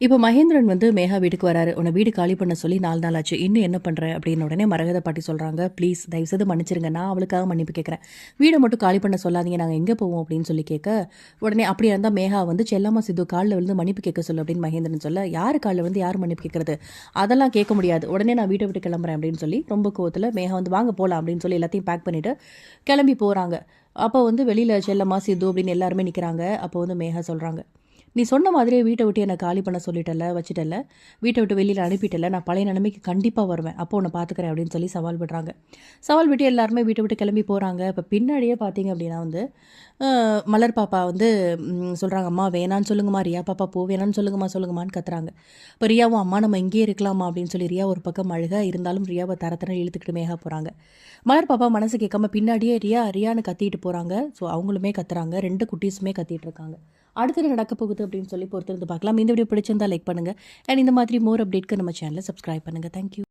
இப்போ மகேந்திரன் வந்து மேகா வீட்டுக்கு வராரு. உன்னை வீடு காலி பண்ண சொல்லி நாலு நாள் ஆச்சு. இன்னும் என்ன பண்ணுற அப்படின்னு உடனே மரகத பாட்டி சொல்கிறாங்க ப்ளீஸ் தயவுசெய்து மன்னிச்சிருங்க. நான் அவளுக்காக மன்னிப்பு கேட்குறேன் வீடை மட்டும் காலி பண்ண சொல்லாதீங்க. நாங்கள் எங்கே போவோம்? அப்படின்னு சொல்லி கேட்க உடனே அப்படியே இருந்தால் மேகா வந்து செல்லம்மா சித்து காலில் விழுந்து மன்னிப்பு கேட்க சொல்லு அப்படின்னு மகேந்திரன் சொல்ல யார் காலில் வந்து யார் மன்னிப்பு கேட்குறது அதெல்லாம் கேட்க முடியாது. உடனே நான் வீட்டை விட்டு கிளம்புறேன் அப்படின்னு சொல்லி ரொம்ப கோவத்தில் மேகா வந்து வாங்க போகலாம் அப்படின்னு சொல்லி எல்லாத்தையும் பேக் பண்ணிவிட்டு கிளம்பி போகிறாங்க அப்போ வந்து வெளியில் செல்லம்மா சித்து அப்படின்னு எல்லாருமே நிற்கிறாங்க அப்போ வந்து மேகா சொல்கிறாங்க நீ சொன்ன மாதிரியே வீட்டை விட்டு என்னை காலி பண்ண சொல்லிட்டல வச்சுட்டல வீட்டை விட்டு வெளியில் அனுப்பிட்டல நான் பழைய நிலைமைக்கு கண்டிப்பாக வருவேன். அப்போ உன்னை பார்த்துக்கிறேன் அப்படின்னு சொல்லி சவால் விடுறாங்க. சவால் விட்டு எல்லாருமே வீட்டை விட்டு கிளம்பி போகிறாங்க இப்போ பின்னாடியே பார்த்தீங்க அப்படின்னா வந்து மலர் பாப்பா வந்து சொல்கிறாங்க அம்மா வேணான்னு சொல்லுங்கம்மா. ரியா பாப்பா போ வேணான்னு சொல்லுங்கம்மா சொல்லுங்கம்மான்னு கத்துறாங்க. இப்போ ரியாவும் அம்மா நம்ம இங்கேயே இருக்கலாமா? அப்படின்னு சொல்லி ரியா ஒரு பக்கம் அழுக இருந்தாலும் ரியாவை தர இழுத்துக்கிட்டு மேகா போகிறாங்க மலர் பாப்பா மனசு கேட்காம பின்னாடியே ரியா ரியான்னு கத்திட்டு போகிறாங்க ஸோ அவங்களுமே கத்துறாங்க. ரெண்டு குட்டீஸுமே கத்திட்டு இருக்காங்க. அடுத்தது நடக்க போகுது அப்படின்னு சொல்லி பொறுத்திருந்து பார்க்கலாம். இந்த வீடியோ பிடிச்சிருந்தா லைக் பண்ணுங்கள் அண்ட் இந்த மாதிரி மோர் அப்டேட்க்கு நம்ம சேனலை சப்ஸ்கிரைப் பண்ணுங்கள் தேங்க்யூ